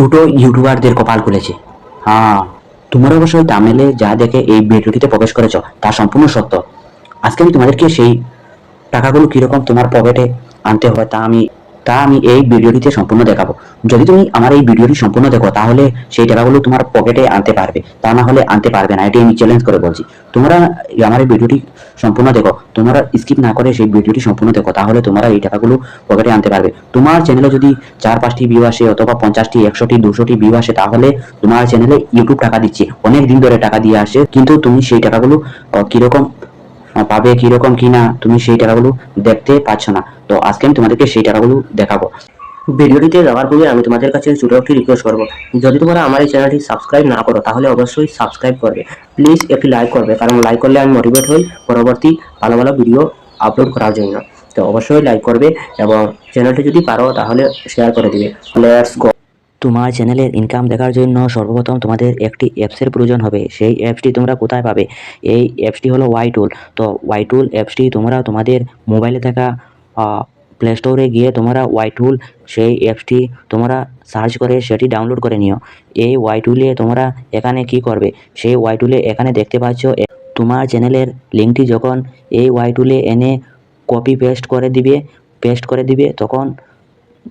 ছোট ইউটিউবারদের কপাল খুলেছে। হ্যাঁ তোমরা অবশ্যই তামেলে যা দেখে এই ভিডিওটিতে প্রবেশ করেছ, তা সম্পূর্ণ সত্য। আজকে আমি তোমাদেরকে সেই টাকাগুলো কীরকম তোমার পকেটে আনতে হয় তা আমি তা আমি এই ভিডিওটিতে সম্পূর্ণ দেখাবো। যদি তুমি আমার এই ভিডিওটি সম্পূর্ণ দেখো, তাহলে সেই টাকাগুলো তোমার পকেটে আনতে পারবে। তা না হলে আনতে পারবে না এটি আমি চ্যালেঞ্জ করে বলছি। তোমরা আমার এই ভিডিওটি সম্পূর্ণ দেখো, তোমরা স্কিপ না করে সেই ভিডিওটি সম্পূর্ণ দেখো, তাহলে তোমরা এই টাকাগুলো পকেটে আনতে পারবে। তোমার চ্যানেলে যদি চার পাঁচটি ভিউ আসে অথবা পঞ্চাশটি, একশোটি, দুশোটি ভিউ আসে, তাহলে তোমার চ্যানেলে ইউটিউব টাকা দিচ্ছে। অনেক দিন ধরে টাকা দিয়ে আসে, কিন্তু তুমি সেই টাকাগুলো কীরকম পাবে কীরকম কিনা তুমি সেই টাকাগুলো দেখতে পাচ্ছ না। তো আজকে আমি তোমাদেরকে সেই টাকাগুলো দেখাবো। ভিডিওটিতে যাওয়ার পূর্বে আমি তোমাদের কাছে ছোট একটি রিকোয়েস্ট করব। যদি তোমরা আমার এই চ্যানেলটি সাবস্ক্রাইব না করো, তাহলে অবশ্যই সাবস্ক্রাইব করবে। প্লিজ একটি লাইক করবে, কারণ লাইক করলে আমি মোটিভেট হই পরবর্তী ভালো ভালো ভিডিও আপলোড করার জন্য। তো অবশ্যই লাইক করবে এবং চ্যানেলটি যদি পারো, তাহলে শেয়ার করে দিবে। লেটস গো তোমার চ্যানেলের ইনকাম দেখার জন্য সর্বপ্রথম তোমাদের একটি অ্যাপসের প্রয়োজন হবে। সেই অ্যাপসটি তোমরা কোথায় পাবে? এই অ্যাপসটি হলো ওয়াই টুল তো ওয়াই টুল অ্যাপসটি তোমরা তোমাদের মোবাইলে থাকা প্লে স্টোরে গিয়ে তোমরা ওয়াই টুল সেই অ্যাপসটি তোমরা সার্চ করে, সেটি ডাউনলোড করে নিও। এই ওয়াই টুলে তোমরা এখানে কি করবে? সেই ওয়াই টুলে এখানে দেখতে পাচ্ছ তোমার চ্যানেলের লিঙ্কটি যখন এই ওয়াই টুলে এনে কপি পেস্ট করে দিবে পেস্ট করে দিবে, তখন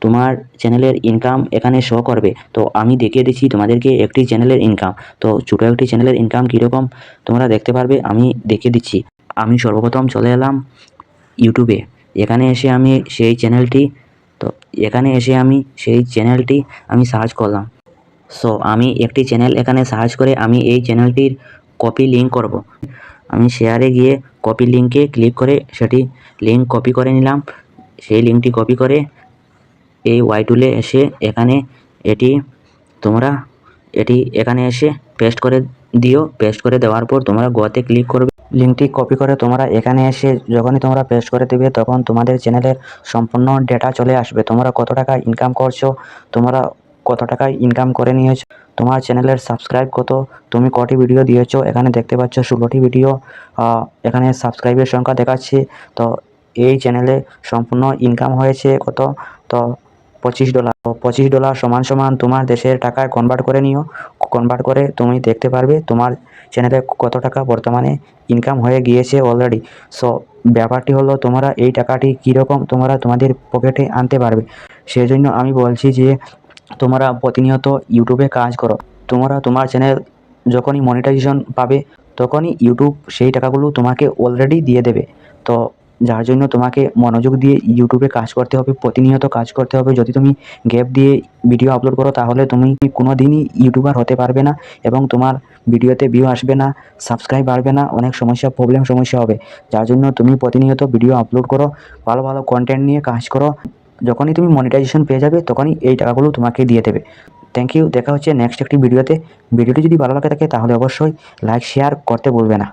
তোমার চ্যানেলের ইনকাম এখানে শো করবে। তো আমি দেখিয়ে দিচ্ছি তোমাদেরকে একটি চ্যানেলের ইনকাম তো ছোটো একটি চ্যানেলের ইনকাম কীরকম তোমরা দেখতে পারবে, আমি দেখিয়ে দিচ্ছি। আমি সর্বপ্রথম চলে এলাম ইউটিউবে এখানে এসে আমি সেই চ্যানেলটি, তো এখানে এসে আমি সেই চ্যানেলটি আমি সার্চ করলাম। সো আমি একটি চ্যানেল এখানে সার্চ করে আমি এই চ্যানেলটির কপি লিঙ্ক করব। আমি শেয়ারে গিয়ে কপি লিঙ্কে ক্লিক করে সেটি লিঙ্ক কপি করে নিলাম। সেই লিঙ্কটি কপি করে এই ওয়াই টুলে এসে এখানে এটি তোমরা এটি এখানে এসে পেস্ট করে দিও। পেস্ট করে দেওয়ার পর তোমরা গোয়াতে ক্লিক করবে। লিঙ্কটি কপি করে তোমরা এখানে এসে যখনই তোমরা পেস্ট করে দেবে তখন তোমাদের চ্যানেলের সম্পূর্ণ ডেটা চলে আসবে। তোমরা কত টাকা ইনকাম করছ? তোমরা কত টাকা ইনকাম করে নিয়েছো? তোমার চ্যানেলের সাবস্ক্রাইব কত? তুমি কটি ভিডিও দিয়েছ? এখানে দেখতে পাচ্ছ ষোলোটি ভিডিও এখানে সাবস্ক্রাইবের সংখ্যা দেখাচ্ছে। তো এই চ্যানেলে সম্পূর্ণ ইনকাম হয়েছে কত? তো পঁচিশ ডলার। পঁচিশ ডলার সমান সমান তোমার দেশের টাকায় কনভার্ট করে নিও। কনভার্ট করে তুমি দেখতে পারবে তোমার চ্যানেলে কত টাকা বর্তমানে ইনকাম হয়ে গিয়েছে অলরেডি সো ব্যাপারটি হলো তোমরা এই টাকাটি কীরকম তোমরা তোমাদের পকেটে আনতে পারবে। সেই জন্য আমি বলছি যে, তোমরা প্রতিনিয়ত ইউটিউবে কাজ করো। তোমরা তোমার চ্যানেল যখনই মনিটাইজেশন পাবে, তখনই ইউটিউব সেই টাকাগুলো তোমাকে অলরেডি দিয়ে দেবে। তো যার জন্য তোমাকে মনোযোগ দিয়ে ইউটিউবে কাজ করতে হবে, প্রতিনিয়ত কাজ করতে হবে। যদি তুমি গ্যাপ দিয়ে ভিডিও আপলোড করো, তাহলে তুমি কোনো দিনই ইউটিউবার হতে পারবে না এবং তোমার ভিডিওতে ভিউ আসবে না সাবস্ক্রাইব বাড়বে না, অনেক সমস্যা প্রবলেম সমস্যা হবে। যার জন্য তুমি প্রতিনিয়ত ভিডিও আপলোড করো, ভালো ভালো কন্টেন্ট নিয়ে কাজ করো। যখনই তুমি মনিটাইজেশন পেয়ে যাবে, তখনই এই টাকাগুলো তোমাকে দিয়ে দেবে। থ্যাংক ইউ দেখা হচ্ছে নেক্সট একটি ভিডিওতে ভিডিওটি যদি ভালো লাগে থাকে, তাহলে অবশ্যই লাইক শেয়ার করতে ভুলবে না।